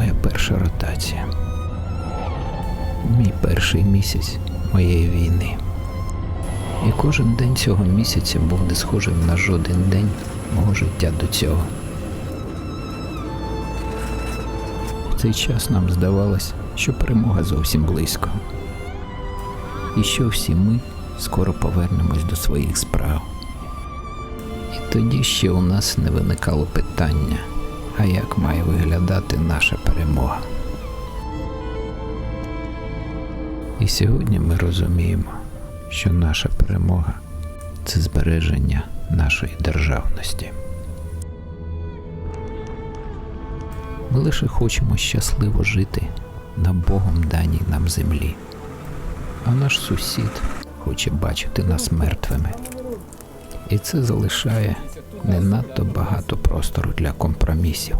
моя перша ротація. Мій перший місяць моєї війни. І кожен день цього місяця був не схожим на жоден день мого життя до цього. В цей час нам здавалось, що перемога зовсім близько. І що всі ми скоро повернемось до своїх справ. І тоді ще у нас не виникало питання, а як має виглядати наша перемога. І сьогодні ми розуміємо, що наша перемога це збереження нашої державності. Ми лише хочемо щасливо жити на Богом даній нам землі. А наш сусід хоче бачити нас мертвими. І це залишає не надто багато простору для компромісів.